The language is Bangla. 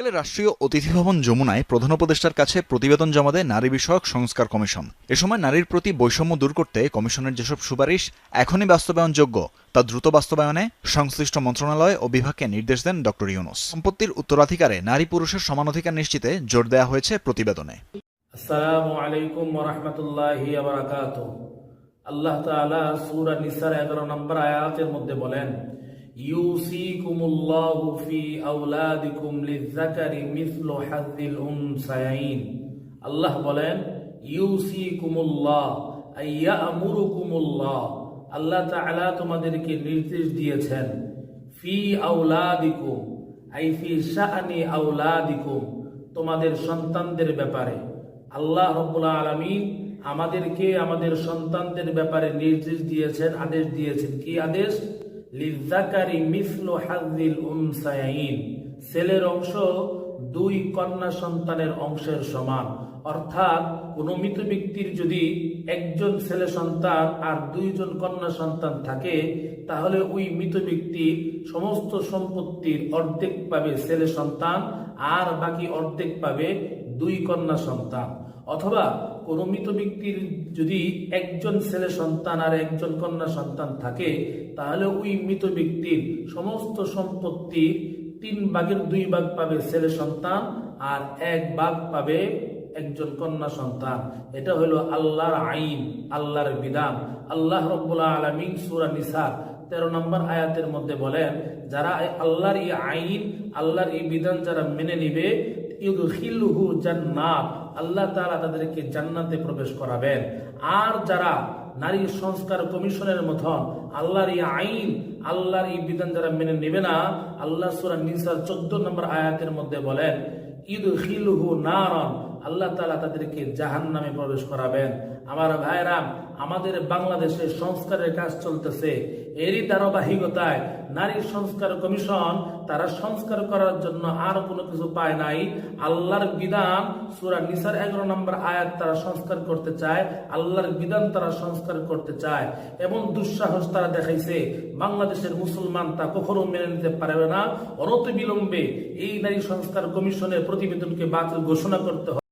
বিকেলে রাষ্ট্রীয় অতিথি ভবন যমুনায় প্রধান উপদেষ্টার কাছে প্রতিবেদন জমা দেয় নারী বিষয়ক সংস্কার কমিশন। এ সময় নারীর প্রতি বৈষম্য দূর করতে কমিশনের যেসব সুপারিশ এখনই বাস্তবায়নযোগ্য, তা দ্রুত বাস্তবায়নে সংশ্লিষ্ট মন্ত্রণালয় ও বিভাগকে নির্দেশ দেন ড ইউনুস। সম্পত্তির উত্তরাধিকারে নারী পুরুষের সমানাধিকার নিশ্চিতে জোর দেওয়া হয়েছে প্রতিবেদনে। আল্লাহ তাআলা সূরা নিসার 11 নম্বর আয়াতের মধ্যে বলেন ইউসিকুমুল্লাহু ফি আওলাদিকুম লিযাকারি মিসলু হাযিল উনসায়াইন। আল্লাহ বলেন, ইউসিকুমুল্লাহ আইয়ামুরুকুমুল্লাহ আল্লাহ তাআলা তোমাদেরকে নির্দেশ দিয়েছেন, ফি আওলাদিকুম, আই ফি শাআনি আওলাদিকুম, তোমাদের সন্তানদের ব্যাপারে। আল্লাহ রব্বুল্লাহ আলমিন আমাদেরকে আমাদের সন্তানদের ব্যাপারে নির্দেশ দিয়েছেন, আদেশ দিয়েছেন। কি আদেশ? লিজাকারি মিসলু হাজিল উনসায়াইন ছেলের অংশ দুই কন্যা সন্তানের অংশের সমান। অর্থাৎ, কোন মৃত ব্যক্তির যদি একজন ছেলে সন্তান আর দুইজন কন্যা সন্তান থাকে, তাহলে ওই মৃত ব্যক্তি সমস্ত সম্পত্তির অর্ধেক পাবে ছেলে সন্তান আর বাকি অর্ধেক পাবে দুই কন্যা সন্তান। অথবা, কোন মৃত ব্যক্তির যদি একজন ছেলে সন্তান আর একজন কন্যা সন্তান থাকে, তাহলে ওই মৃত ব্যক্তির সমস্ত সম্পত্তির তিন ভাগের দুই ভাগ পাবে ছেলে সন্তান আর এক ভাগ পাবে একজন কন্যা সন্তান। এটা হলো আল্লাহর আইন, আল্লাহর বিধান। আল্লাহ রব্বুল্লাহ আলমিন সুরা নিসার তেরো নম্বর আয়াতের মধ্যে বলেন, যারা আল্লাহর এই আইন, আল্লাহর এই বিধান যারা মেনে নিবে জান্নাত। আল্লাহ তারা তাদেরকে জান্নাতে প্রবেশ করাবেন। আর যারা নারী সংস্কার কমিশনের মতন আল্লাহর এই আইন, আল্লাহর এই বিধান যারা মেনে নেবে না, আল্লাহ সুরা নিসার 14 নম্বর আয়াতের মধ্যে বলেন ঈদ ইউদখিলুহু নারান আল্লাহ তাআলা তাদেরকে জাহান্নামে প্রবেশ করাবেন। আমার ভাইরাম আমাদের বাংলাদেশে সংস্কারের কাজ চলতেছে। এরই ধারাবাহিকতায় নারী সংস্কার কমিশন তারা সংস্কার করার জন্য আর কোনো কিছু পায় নাই। আল্লাহর বিধান, সুরা নিসার এগারো নম্বর আয়াত তারা সংস্কার করতে চায়। আল্লাহর বিধান তারা সংস্কার করতে চায়। এবং দুঃসাহস তারা দেখাইছে, বাংলাদেশের মুসলমান তা কখনো মেনে নিতে পারবে না। অনতি বিলম্বে এই নারী সংস্কার কমিশনের প্রতিবেদনকে বাতিল ঘোষণা করতে হবে।